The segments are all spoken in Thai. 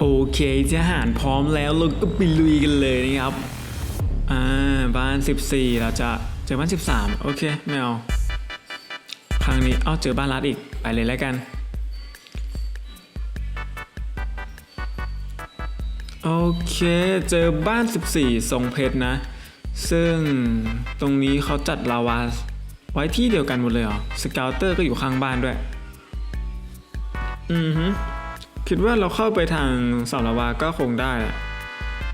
โอเคทหารพร้อมแล้วเราก็ไปลุยกันเลยนะครับ อ่า บ้าน 14 เราจะเจอบ้าน 13 โอเค ไม่เอา ครั้งนี้ เอ้าเจอบ้านรัดอีก ไปเลยแล้วกัน โอเค เจอบ้าน 14 ทรงเพชรนะ ซึ่งตรงนี้เขาจัดลาวาไว้ที่เดียวกันหมดเลยเหรอ สเกลเตอร์ก็อยู่ข้างบ้านด้วย อือฮึ คิดว่าเราเข้าไปทางเสาลาวาก็คงได้แหละ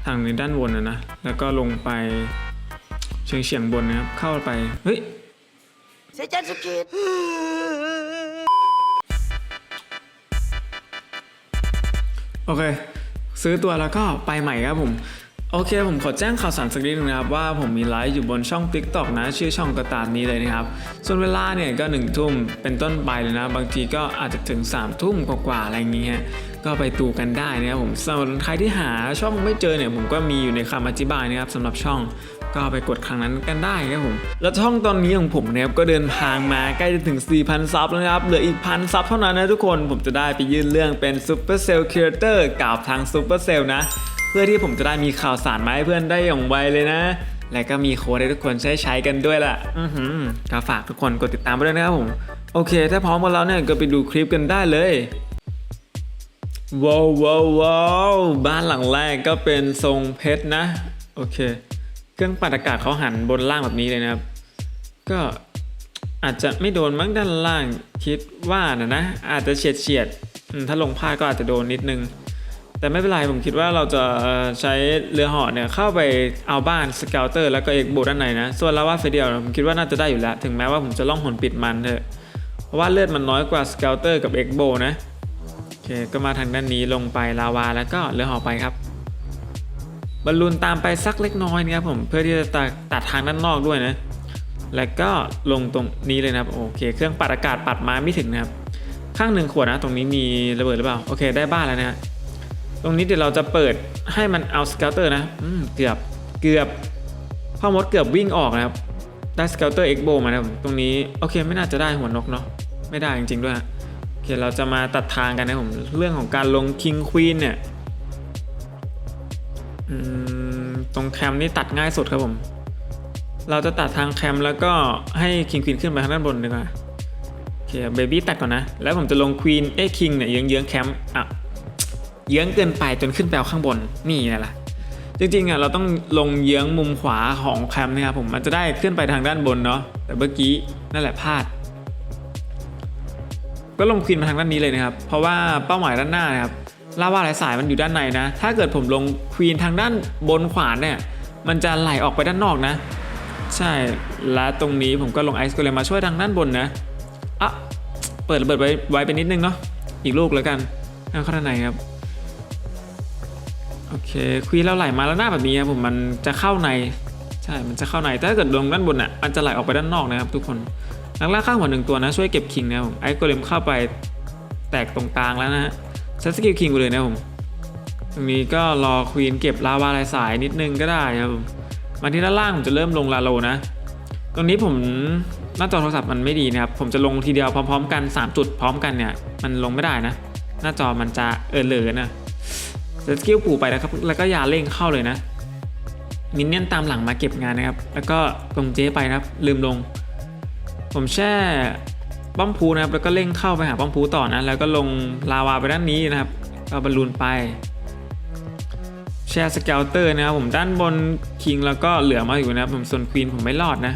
ทางในด้านบนนะนะ แล้วก็ลงไปเฉียงเฉียงๆบนนะครับ เข้าไป เฮ้ยเซจันสุกิตโอเค ซื้อตัวแล้วก็ไปใหม่ครับผม โอเค ผมขอแจ้งข่าวสารสักนิดนึงนะครับ ว่าผมมีไลฟ์อยู่บนช่อง TikTok นะ ชื่อช่องก็ตามนี้เลยนะครับ ส่วนเวลาเนี่ยก็หนึ่งทุ่มเป็นต้นไปเลยนะ บางทีก็อาจจะถึง3ามทุ่มกว่าๆอะไรอย่างเงี้ยก็ไปดูกันได้นะครับผมส่วนใครที่หาช่องไม่เจอเนี่ยผมก็มีอยู่ในคำอธิบายนะครับสำหรับช่องก็ไปกดครั้งนั้นกันได้ครับผม แล้วช่องตอนนี้ของผมนะครับก็เดินทางมาใกล้จะถึง 4,000 ซับแล้วนะครับ เหลืออีกพันซับเท่านั้นนะทุกคน ผมจะได้ไปยื่นเรื่องเป็น Super Cell Creator กับทาง Super Cell นะ พื่อที่ผมจะได้มีข่าวสารมาให้เพื่อนได้อย่างไวเลยนะ และก็มีโค้ดให้ทุกคนใช้ใช้กันด้วยล่ะ อือหือก็ฝากทุกคนกดติดตามไปด้วยนะครับผม โอเค ถ้าพร้อมกันแล้วเนี่ยก็ไปดูคลิปกันได้เลยว้าวว้าวว้าวบ้านหลังแรกก็เป็นทรงเพชรนะ โอเค เครื่องปัดอากาศเขาหันบนล่างแบบนี้เลยนะครับ ก็อาจจะไม่โดนมั้งด้านล่างคิดว่านะนะ อาจจะเฉียดเฉียดถ้าลงพลาดก็อาจจะโดนนิดนึง แต่ไม่เป็นไรผมคิดว่าเราจะใช้เรือหาะเนี่ยเข้าไปเอาบ้านสเกลเตอร์แล้วก็เอกโบด้านในนะ ส่วนลาวาเฟเดียลผมคิดว่าน่าจะได้อยู่แล้ว ถึงแม้ว่าผมจะล่องหนปิดมันเถอะ เพราะว่าเลือดมันน้อยกว่าสเกลเตอร์กับเอกโบนะ โอเค ก็มาทางด้านนี้ลงไปลาวาแล้วก็เรือหาะไปครับบอลลูนตามไปสักเล็กน้อยนะครับผมเพื่อที่จะตัดตัดทางด้านนอกด้วยนะ แล้วก็ลงตรงนี้เลยนะครับโอเค เครื่องปัดอากาศปัดมาไม่ถึงนะครับ ข้างหนึ่งขวดนะ ตรงนี้มีระเบิดหรือเปล่า โอเค ได้บ้านแล้วนะฮะ ตรงนี้เดี๋ยวเราจะเปิดให้มันเอาสเกลเตอร์นะเกือบเกือบพ่อมดเกือบวิ่งออกนะครับได้สเกลเตอร์เอ็กโบมานะครับตรงนี้โอเคไม่น่าจะได้หัวนกเนาะไม่ได้จริงๆด้วยโอเคเราจะมาตัดทางกันนะผมเรื่องของการลงคิงควีนเนี่ยตรงแคมนี่ตัดง่ายสุดครับผม เราจะตัดทางแคมแล้วก็ให้คิงควีนขึ้นไปทางด้านบนดีกว่าโอเคเบบี้ตัดก่อนนะ แล้วผมจะลงควีนเอ้คิงเนี่ยยิงเยื้องๆแคมอะ เยื้องเกินไปจนขึ้นไปเอาข้างบนนี่ไงล่ะจริงๆอะเราต้องลงเยื้องมุมขวาของแคมนะครับผมมันจะได้ขึ้นไปทางด้านบนเนาะแต่เมื่อกี้นั่นแหละพลาด ก็ลงควีนมาทางด้านนี้เลยนะครับ เพราะว่าเป้าหมายด้านหน้านะครับลาว่าหลายสายมันอยู่ด้านในนะ ถ้าเกิดผมลงควีนทางด้านบนขวาเนี่ยมันจะไหลออกไปด้านนอกนะ ใช่และตรงนี้ผมก็ลงไอซ์ก็เลยมาช่วยทางด้านบนนะอะเปิดระเบิดไว้ไว้ไปนิดนึงเนาะอีกลูกแล้วกันให้เข้าด้านในครับ โอเคควีนเราไหลมาแล้วหน้าแบบนี้ครับผมมันจะเข้าในใช่มันจะเข้าในแต่ถ้าเกิดลงด้านบนอะมันจะไหลออกไปด้านนอกนะครับทุกคนนักล่าข้างหัวหนึ่งตัวนะช่วยเก็บคิงนะผมไอ้โกเลมเข้าไปแตกตรงกลางแล้วนะฮะใช้สกิลคิงไปเลยนะผมตรงนี้ก็รอควีนเก็บลาวาลายสายนิดนึงก็ได้ครับผมมาที่ด้านล่างผมจะเริ่มลงลาโลนะ ตรงนี้ผมหน้าจอโทรศัพท์มันไม่ดีนะครับผมจะลงทีเดียวพร้อม ๆ กัน 3 จุดพร้อมกันเนี่ยมันลงไม่ได้นะ หน้าจอมันจะเออเลือนะ สกิลปู่ไปนะครับ แล้วก็อยาเร่งเข้าเลยนะ มินเนี่ยนตามหลังมาเก็บงานนะครับ แล้วก็ตรงเจ๊ไปนะครับ ลืมลง ผมแช่ป้อมพูนะครับ แล้วก็เร่งเข้าไปหาป้อมพูต่อนะ แล้วก็ลงลาวาไปด้านนี้นะครับก็บอลลูนไปแชร์สเกลเตอร์นะครับผมด้านบนคิงแล้วก็เหลือมาอยู่นะครับผมส่วนควีนผมไม่รอดนะ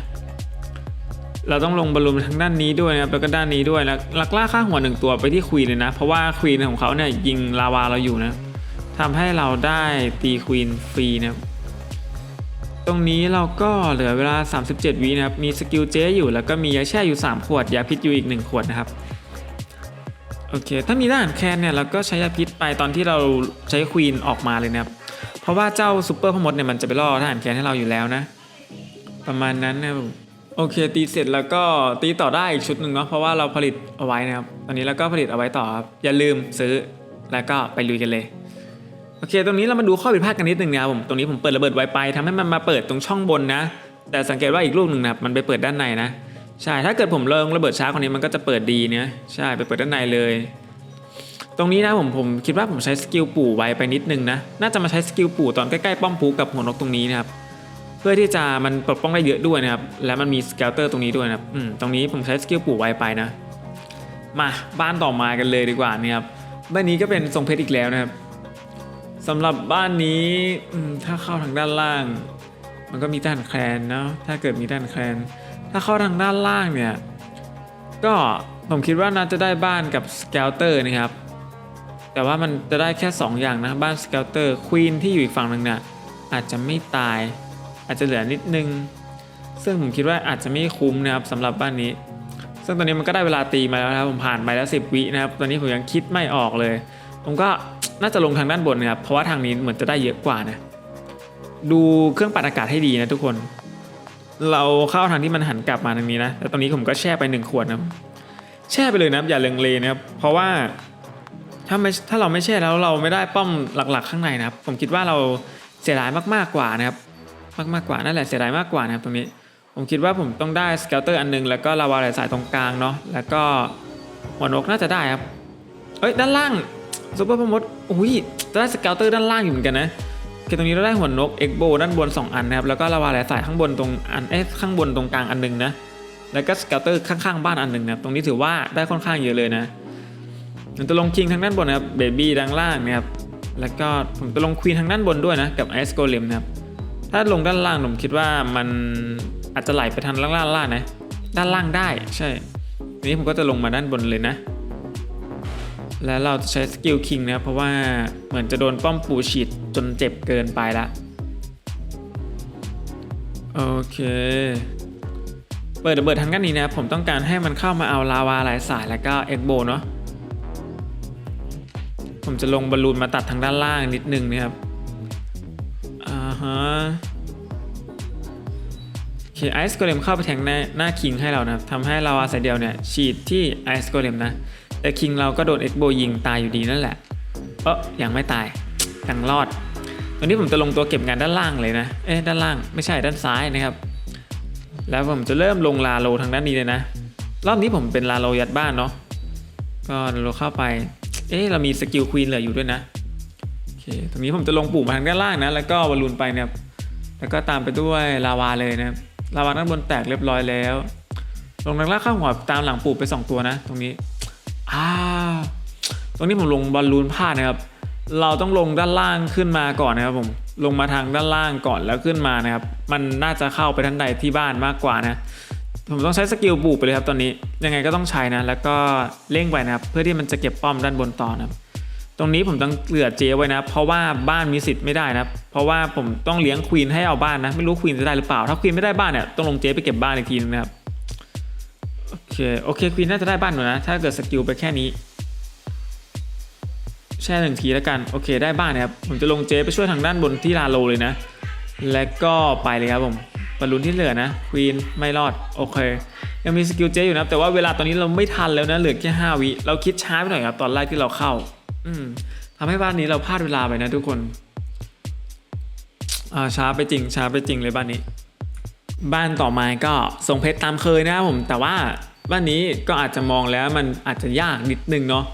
เราต้องลงบอลลูนทางด้านนี้ด้วยนะครับแล้วก็ด้านนี้ด้วยแล้วลักล่าข้างหัวหนึ่งตัวไปที่ควีนเลยนะ เพราะว่าควีนของเขาเนี่ยยิงลาวาเราอยู่นะ ทำให้เราได้ตีควีนฟรีนะครับตรงนี้เราก็เหลือเวลา 37วินะครับ มีสกิลเจอยู่แล้วก็มียาแช่อยู่ 3 ขวด ยาพิษอยู่อีก 1 ขวดนะครับ โอเค ถ้ามีทหารแคนเนี่ยเราก็ใช้ยาพิษไปตอนที่เราใช้ควีนออกมาเลยนะครับ เพราะว่าเจ้าซูเปอร์พมดเนี่ยมันจะไปล่อทหารแคนให้เราอยู่แล้วนะ ประมาณนั้นนะโอเค ตีเสร็จแล้วก็ตีต่อได้อีกชุดหนึ่งเนาะ เพราะว่าเราผลิตเอาไว้นะครับ ตอนนี้เราก็ผลิตเอาไว้ต่อครับ อย่าลืมซื้อแล้วก็ไปลุยกันเลย โอเค ตรงนี้เรามาดูข้อผิดพลาดกันนิดนึงนะครับผม ตรงนี้ผมเปิดระเบิดไวไปทำให้มันมาเปิดตรงช่องบนนะ แต่สังเกตว่าอีกลูกหนึ่งนะครับมันไปเปิดด้านในนะ ใช่ ถ้าเกิดผมเลิงระเบิดช้ากว่านี้มันก็จะเปิดดีเนี่ยใช่ ไปเปิดด้านในเลย ตรงนี้นะผมผมคิดว่าผมใช้สกิลปู่ไวไปนิดนึงนะ น่าจะมาใช้สกิลปู่ตอนใกล้ๆป้อมปูกับหัวนกตรงนี้นะครับ เพื่อที่จะมันปลดป้องได้เยอะด้วยนะครับ และมันมีสเกลเตอร์ตรงนี้ด้วยนะครับ อืม ตรงนี้ผมใช้สกิลปู่ไวไปนะ มาบ้านต่อมากันเลยดีกว่านี่ครับ บ้านนี้ก็เป็นทรงเพชรอีกแล้วนะครับ สำหรับบ้านนี้ถ้าเข้าทางด้านล่าง มันก็มีด้านแคลนเนาะถ้าเกิดมีด้านแคลนถ้าเข้าทางด้านล่างเนี่ยก็ผมคิดว่าน่าจะได้บ้านกับสเกลเตอร์นะครับ แต่ว่ามันจะได้แค่ 2 อย่างนะบ้านสเกลเตอร์ควีนที่อยู่อีกฝั่งหนึ่งเนี่ยอาจจะไม่ตาย อาจจะเหลือนิดนึง ซึ่งผมคิดว่าอาจจะไม่คุ้มนะครับสำหรับบ้านนี้ ซึ่งตอนนี้มันก็ได้เวลาตีมาแล้วนะครับผมผ่านไปแล้ว 10 วินะครับ ตอนนี้ผมยังคิดไม่ออกเลย ผมก็ น่าจะลงทางด้านบนนะครับ เพราะว่าทางนี้เหมือนจะได้เยอะกว่านะ ดูเครื่องปัดอากาศให้ดีนะทุกคน เราเข้าทางที่มันหันกลับมาทางนี้นะ แล้วตอนนี้ผมก็แช่ไปหนึ่งขวดนะ แช่ไปเลยนะอย่าเลงเลนะครับ เพราะว่าถ้าไม่ถ้าเราไม่แช่แล้วเราไม่ได้ป้อมหลักๆ ข้างในนะครับ ผมคิดว่าเราเสียดายมากๆกว่านะครับ มากๆกกว่านั่นแหละเสียดายมากกว่านะครับตรงนี้ ผมคิดว่าผมต้องได้สเกลเตอร์อันหนึง แล้วก็ลาวาไหลสายตรงกลางเนาะ แล้วก็หัวนกน่าจะได้ครับ เอ้ยด้านล่าง ซูเปอร์พมดอุ้ยได้สเกลเตอร์ด้านล่างอยู่เหมือนกันนะโอตรงนี้เราได้หัวนกเอ็กโบด้านบน 2 อันนะครับ แล้วก็ลาวาไหลสายข้างบนตรงอันเอ๊ะข้างบนตรงกลางอันหนึงนะ แล้วก็สเกลเตอร์ข้างๆบ้านอันหนึ่งนะ ตรงนี้ถือว่าได้ค่อนข้างเยอะเลยนะผมจะลงคิงทางด้านบนนะครับ เบบี้ด้านล่างนะครับ แล้วก็ผมจะลงควีนทางด้านบนด้วยนะ กับไอสโกเลมนะครับ ถ้าลงด้านล่างผมคิดว่ามันอาจจะไหลไปทางล่างๆนะ ด้านล่างได้ ใช่ นี้ผมก็จะลงมาด้านบนเลยนะ แล้วเราจะใช้สกิลคิงนะเพราะว่าเหมือนจะโดนป้อมปูฉีดจนเจ็บเกินไปละโอเค เปิดระเบิดทางด้านนี้นะผมต้องการให้มันเข้ามาเอาลาวาหลายสายแล้วก็เอ็กโบเนาะผมจะลงบอลลูนมาตัดทางด้านล่างนิดนึงนะครับอ่าฮะโอเคไอซ์โกเลมเข้าไปแทงหน้าหน้าคิงให้เรานะครับทำให้ลาวาสายเดียวเนี่ยฉีดที่ไอซ์โกเลมนะ แต่คิงเราก็โดนเอ็กโบยิงตายอยู่ดีนั่นแหละ เออยังไม่ตายยังรอดตอนนี้ผมจะลงตัวเก็บงานด้านล่างเลยนะ เอ๊ะด้านล่างไม่ใช่ด้านซ้ายนะครับ แล้วผมจะเริ่มลงลาโลทางด้านนี้เลยนะ รอบนี้ผมเป็นลาโลยัดบ้านเนาะ ก็เราเข้าไป เอ๊ะเรามีสกิลควีนเหลืออยู่ด้วยนะโอเคตรงนี้ผมจะลงปุ่มมาทางด้านล่างนะ แล้วก็วอลลูนไปนะครับ แล้วก็ตามไปด้วยลาวาเลยนะครับ ลาวาด้านบนแตกเรียบร้อยแล้ว ลงทางล่างข้างหัวตามหลังปู่ไปสองตัวนะ ตรงนี้ อ่าตรงนี้ผมลงบอลลูนพลาดนะครับ เราต้องลงด้านล่างขึ้นมาก่อนนะครับผม ลงมาทางด้านล่างก่อนแล้วขึ้นมานะครับ มันน่าจะเข้าไปทันใดที่บ้านมากกว่านะ ผมต้องใช้สกิลบุกไปเลยครับตอนนี้ ยังไงก็ต้องใช้นะ แล้วก็เร่งไปนะครับ เพื่อที่มันจะเก็บป้อมด้านบนต่อนะครับ ตรงนี้ผมต้องเหลือเจไว้นะ เพราะว่าบ้านมีสิทธิ์ไม่ได้นะครับเพราะว่าผมต้องเลี้ยงควีนให้เอาบ้านนะ ไม่รู้ควีนจะได้หรือเปล่า ถ้าควีนไม่ได้บ้านเนี่ยต้องลงเจไปเก็บบ้านอีกทีนึงนะครับ โอเคโอเคควีนน่าจะได้บ้านอยู่นะ ถ้าเกิดสกิลไปแค่นี้ แช่หนึ่งทีแล้วกัน โอเคได้บ้านนะครับ ผมจะลงเจไปช่วยทางด้านบนที่ลาโลเลยนะ และก็ไปเลยครับผมบอลลูนที่เหลือนะควีนไม่รอด โอเค ยังมีสกิลเจอยู่นะ แต่ว่าเวลาตอนนี้เราไม่ทันแล้วนะ เหลือแค่5วิเราคิดช้าไปหน่อยครับ ตอนแรกที่เราเข้า อืมทำให้บ้านนี้เราพลาดเวลาไปนะทุกคนอ่าช้าไปจริง ช้าไปจริงเลยบ้านนี้ บ้านต่อมาก็ทรงเพชรตามเคยนะครับผมแต่ว่า บ้านนี้ก็อาจจะมองแล้วมันอาจจะยากนิดนึงเนาะ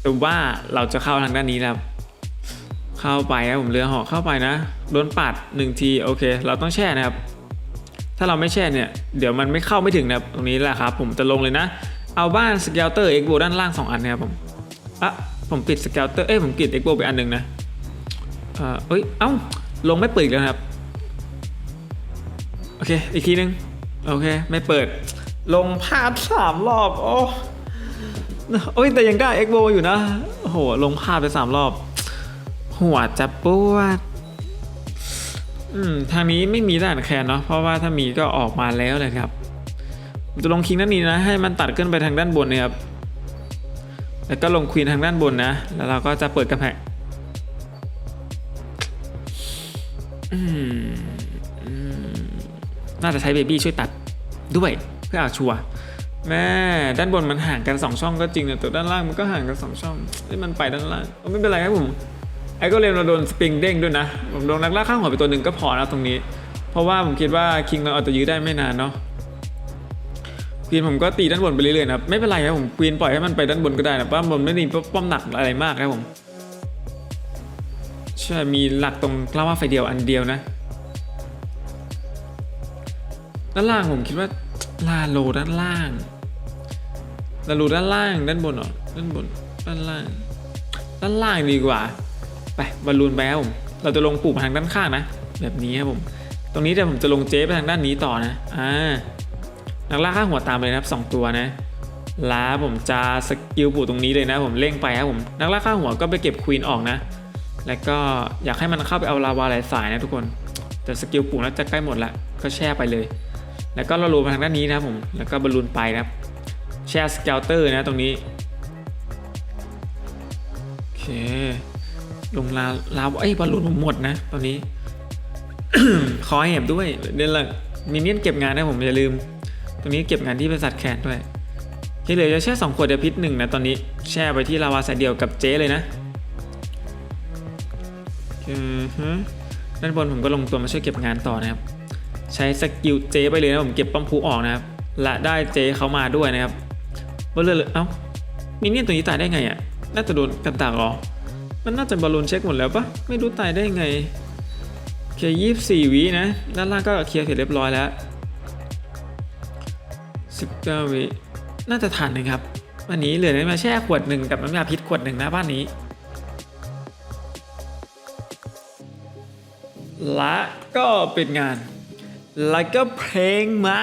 แต่ว่าเราจะเข้าทางด้านนี้นะครับ เข้าไปครับผมเรือหาะเข้าไปนะโดนปัดหนึ่งทีโอเค เราต้องแช่นะครับ ถ้าเราไม่แช่เนี่ย เดี๋ยวมันไม่เข้าไม่ถึงนะครับตรงนี้แหละครับ ผมจะลงเลยนะ เอาบ้านสเกลเตอร์เอ็กโบด้านล่างสองอันนะครับผมอะผมปิดสเกลเตอร์เอ้ยผมปิดเอ็กโบไปอันหนึ่งนะเอ่อเอ้ยเอ้าลงไม่เปิดแล้วครับ โอเค อีกทีนึง โอเค ไม่เปิด ลงพลาดสามรอบ โอ้โอ้ยแต่ยังได้เอ็กโบอยู่นะโอ้โหลงพลาดไปสามรอบ หัวจะปวดอืมทางนี้ไม่มีด่านแคนเนาะเพราะว่าถ้ามีก็ออกมาแล้วเลยครับจะลงคิงด้านนี้นะ ให้มันตัดขึ้นไปทางด้านบนนะครับ แล้วก็ลงควีนทางด้านบนนะ แล้วเราก็จะเปิดกระแพงน่าจะใช้เบบี้ช่วยตัดด้วย พื่อเอาชัวแม่ด้านบนมันห่างกัน 2 ช่องก็จริงนะแต่ด้านล่างมันก็ห่างกัน 2 ช่องที่มันไปด้านล่างไม่เป็นไรครับผมไอ้ก็เลมเราโดนสปริงเด้งด้วยนะผมโดนนักล่าข้างหัวไปตัวหนึ่งก็พอนะตรงนี้ เพราะว่าผมคิดว่าคิงเราเอาตัวยื้อได้ไม่นานเนาะควีนผมก็ตีด้านบนไปเรื่อยๆนะไม่เป็นไรครับผมควีนปล่อยให้มันไปด้านบนก็ได้นะป้อมบนไม่มีป้อมหนักอะไรมากครับผมใช่มีหลักตรงกล้าว่าไฟเดียวอันเดียวนะด้านล่างผมคิดว่า ลาโลด้านล่างลาโลด้านล่างด้านบนเหรอด้านบนด้านล่าง ด้านล่างดีกว่าไปบอลลูนไปครับผมเราจะลงปลูกทางด้านข้างนะ แบบนี้ครับผม ตรงนี้เดี๋ยวผมจะลงเจ๊ไปทางด้านนี้ต่อนะอ่านักล่าข้าหัวตามเลยนะครับสองตัวนะล้วผมจะสกิลปลูกตรงนี้เลยนะ ผมเร่งไปครับผมนักล่าข้าหัวก็ไปเก็บควีนออกนะ แล้วก็อยากให้มันเข้าไปเอาลาวาหลายสายนะทุกคนแต่สกิลปลูกน่าจะใกล้หมดละก็แช่ไปเลย แล้วก็เราลูนมาทางด้านนี้นะครับผม แล้วก็บอลลูนไปนะครับแช่สเกลเตอร์นะตรงนี้โอเค ลงลาลาวเอ้ยบอลลูนผมหมดนะตอนนี้ขอแหบด้วยเดี๋ยวละมินเนี่ยนเก็บงานนะผมอย่าลืม ตรงนี้เก็บงานที่บริษัทแคนด้วยที่เหลือจะแช่สองขวดเดพิษหนึ่งนะตอนนี้แช่ไปที่ลาวาสายเดียวกับเจ๊เลยนะอือฮึด้านบนผมก็ลงตัวมาช่วยเก็บงานต่อนะครับ ใช้สกิลเจไปเลยนะผมเก็บป้อมพูออกนะครับและได้เจเขามาด้วยนะครับบอลเลยเอ้ามินเนี่ยตัวนี้ตายได้ไงอะน่าจะโดนกันตากหรอมันน่าจะบอลลูนเช็คหมดแล้วปะไม่รู้ตายได้ไงโอเคยี่สี่วินะด้านล่างก็เคลียร์เสร็จเรียบร้อยแล้วสิบเก้าวิน่าจะทันนะครับวันนี้เหลือน้ำยาแช่ขวดหนึ่งกับน้ำยาพิษขวดหนึ่งนะบ้านนี้และก็ปิดงาน แล้วก็เพลงมา